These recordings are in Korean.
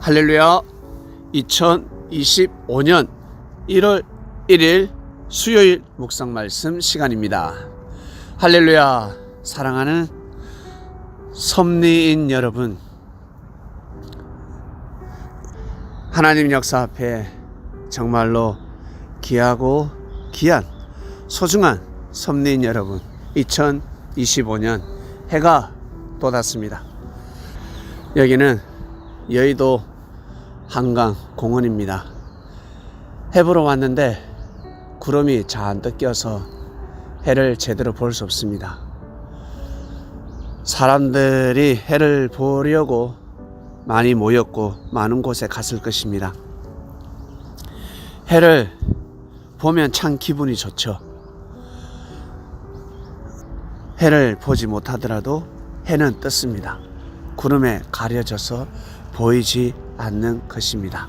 할렐루야 2025년 1월 1일 수요일 묵상 말씀 시간입니다. 할렐루야 사랑하는 섭리인 여러분 하나님 역사 앞에 정말로 귀하고 귀한 소중한 섭리인 여러분 2025년 해가 돋았습니다. 여기는 여의도 한강 공원입니다. 해보러 왔는데 구름이 잔뜩 껴서 해를 제대로 볼 수 없습니다. 사람들이 해를 보려고 많이 모였고 많은 곳에 갔을 것입니다. 해를 보면 참 기분이 좋죠. 해를 보지 못하더라도 해는 떴습니다. 구름에 가려져서 보이지 않는 것입니다.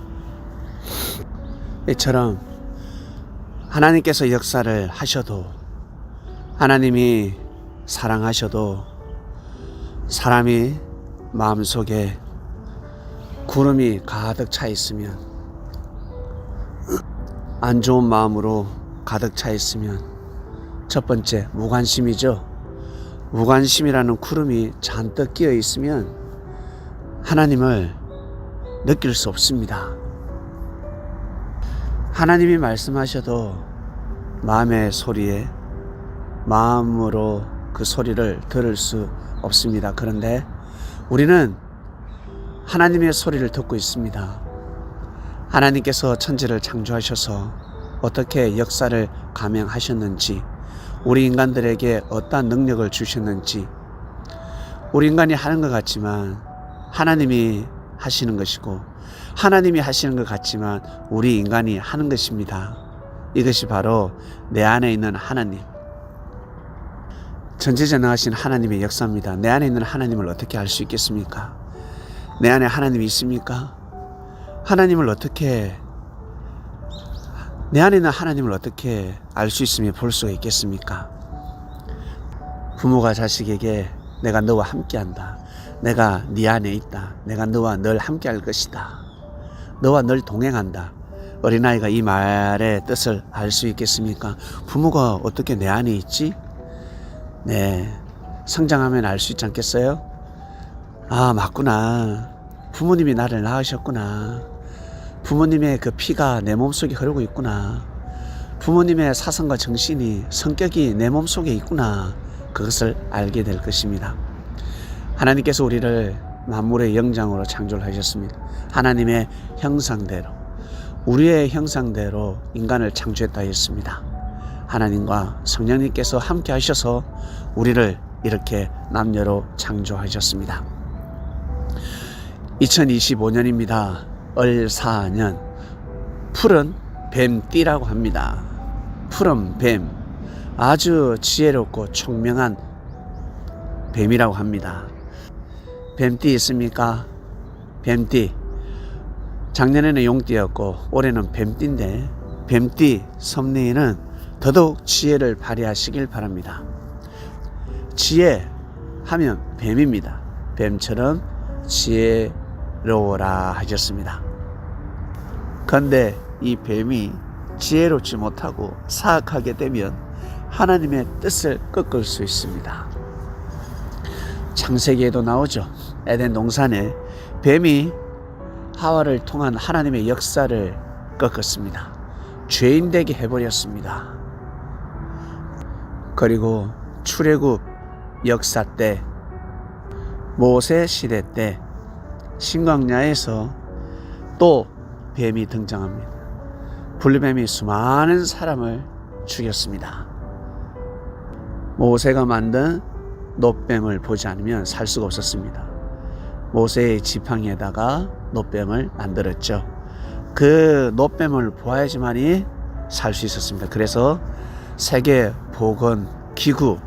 이처럼 하나님께서 역사를 하셔도 하나님이 사랑하셔도 사람이 마음속에 구름이 가득 차 있으면 안 좋은 마음으로 가득 차 있으면 첫 번째 무관심이죠. 무관심이라는 구름이 잔뜩 끼어 있으면 하나님을 느낄 수 없습니다. 하나님이 말씀하셔도 마음의 소리에 마음으로 그 소리를 들을 수 없습니다. 그런데 우리는 하나님의 소리를 듣고 있습니다. 하나님께서 천지를 창조하셔서 어떻게 역사를 감행하셨는지, 우리 인간들에게 어떠한 능력을 주셨는지, 우리 인간이 하는 것 같지만 하나님이 하시는 것이고, 하나님이 하시는 것 같지만 우리 인간이 하는 것입니다. 이것이 바로 내 안에 있는 하나님. 전지전능하신 하나님의 역사입니다. 내 안에 있는 하나님을 어떻게 알 수 있겠습니까? 내 안에 하나님이 있습니까? 하나님을 어떻게 내 안에 있는 하나님을 어떻게 알 수 있으며 볼 수가 있겠습니까? 부모가 자식에게 내가 너와 함께한다. 내가 네 안에 있다. 내가 너와 늘 함께 할 것이다. 너와 늘 동행한다. 어린아이가 이 말의 뜻을 알 수 있겠습니까? 부모가 어떻게 내 안에 있지? 네. 성장하면 알 수 있지 않겠어요? 아, 맞구나. 부모님이 나를 낳으셨구나. 부모님의 그 피가 내 몸속에 흐르고 있구나. 부모님의 사상과 정신이 성격이 내 몸속에 있구나. 그것을 알게 될 것입니다. 하나님께서 우리를 만물의 영장으로 창조를 하셨습니다. 하나님의 형상대로 우리의 형상대로 인간을 창조했다 했습니다. 하나님과 성령님께서 함께 하셔서 우리를 이렇게 남녀로 창조하셨습니다. 2025년입니다. 을사년 푸른 뱀띠라고 합니다. 푸른 뱀 아주 지혜롭고 총명한 뱀이라고 합니다. 뱀띠 있습니까? 뱀띠 작년에는 용띠였고 올해는 뱀띠인데 뱀띠 섭리는 더더욱 지혜를 발휘하시길 바랍니다. 지혜 하면 뱀입니다. 뱀처럼 지혜로워라 하셨습니다. 그런데 이 뱀이 지혜롭지 못하고 사악하게 되면 하나님의 뜻을 꺾을 수 있습니다. 창세기에도 나오죠. 에덴 동산에 뱀이 하와를 통한 하나님의 역사를 꺾었습니다. 죄인 되게 해버렸습니다. 그리고 출애굽 역사 때 모세 시대 때 신광야에서 또 뱀이 등장합니다. 불뱀이 수많은 사람을 죽였습니다. 모세가 만든 노뱀을 보지 않으면 살 수가 없었습니다. 모세의 지팡이에다가 노뱀을 만들었죠. 그 노뱀을 보아야지만이 살 수 있었습니다. 그래서 세계 보건 기구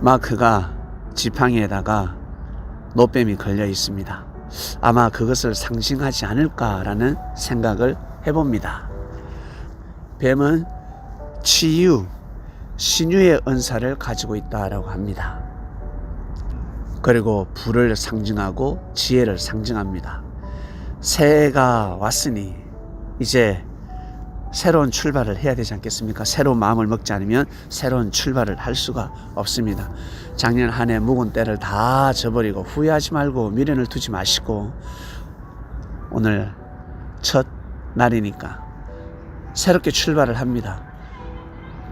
마크가 지팡이에다가 노뱀이 걸려 있습니다. 아마 그것을 상징하지 않을까라는 생각을 해봅니다. 뱀은 치유, 신유의 은사를 가지고 있다라고 합니다. 그리고 불을 상징하고 지혜를 상징합니다. 새해가 왔으니 이제 새로운 출발을 해야 되지 않겠습니까? 새로운 마음을 먹지 않으면 새로운 출발을 할 수가 없습니다. 작년 한 해 묵은 때를 다 저버리고 후회하지 말고 미련을 두지 마시고 오늘 첫 날이니까 새롭게 출발을 합니다.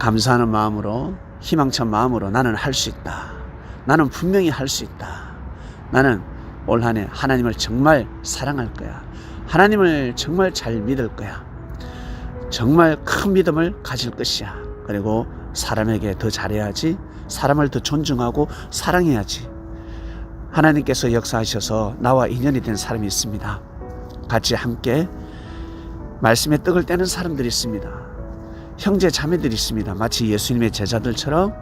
감사하는 마음으로 희망찬 마음으로 나는 할 수 있다. 나는 분명히 할 수 있다. 나는 올 한해 하나님을 정말 사랑할 거야. 하나님을 정말 잘 믿을 거야. 정말 큰 믿음을 가질 것이야. 그리고 사람에게 더 잘해야지. 사람을 더 존중하고 사랑해야지. 하나님께서 역사하셔서 나와 인연이 된 사람이 있습니다. 같이 함께 말씀에 떡을 떼는 사람들이 있습니다. 형제 자매들이 있습니다. 마치 예수님의 제자들처럼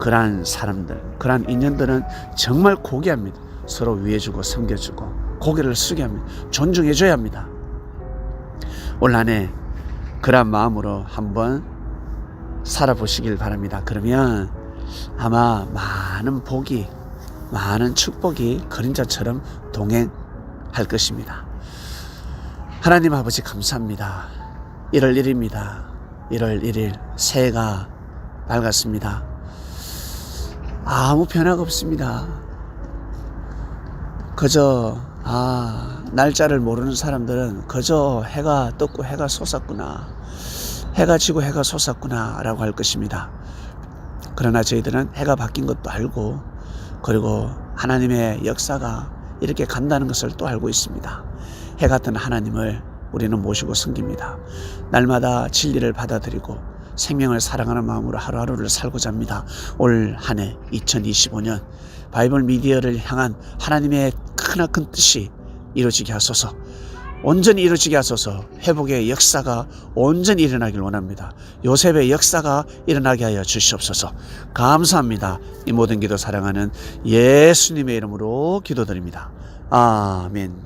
그러한 사람들, 그러한 인연들은 정말 고귀합니다. 서로 위해주고 섬겨주고 고개를 숙여 합니다. 존중해줘야 합니다. 올 한해 그러한 마음으로 한번 살아보시길 바랍니다. 그러면 아마 많은 복이, 많은 축복이 그림자처럼 동행할 것입니다. 하나님 아버지 감사합니다. 1월 1일입니다. 1월 1일 새해가 밝았습니다. 아무 변화가 없습니다. 그저 아 날짜를 모르는 사람들은 그저 해가 떴고 해가 솟았구나 해가 지고 해가 솟았구나 라고 할 것입니다. 그러나 저희들은 해가 바뀐 것도 알고 그리고 하나님의 역사가 이렇게 간다는 것을 또 알고 있습니다. 해 같은 하나님을 우리는 모시고 섬깁니다. 날마다 진리를 받아들이고 생명을 사랑하는 마음으로 하루하루를 살고자 합니다. 올 한 해 2025년 바이블 미디어를 향한 하나님의 크나큰 뜻이 이루어지게 하소서. 온전히 이루어지게 하소서. 회복의 역사가 온전히 일어나길 원합니다. 요셉의 역사가 일어나게 하여 주시옵소서. 감사합니다. 이 모든 기도 사랑하는 예수님의 이름으로 기도드립니다. 아멘.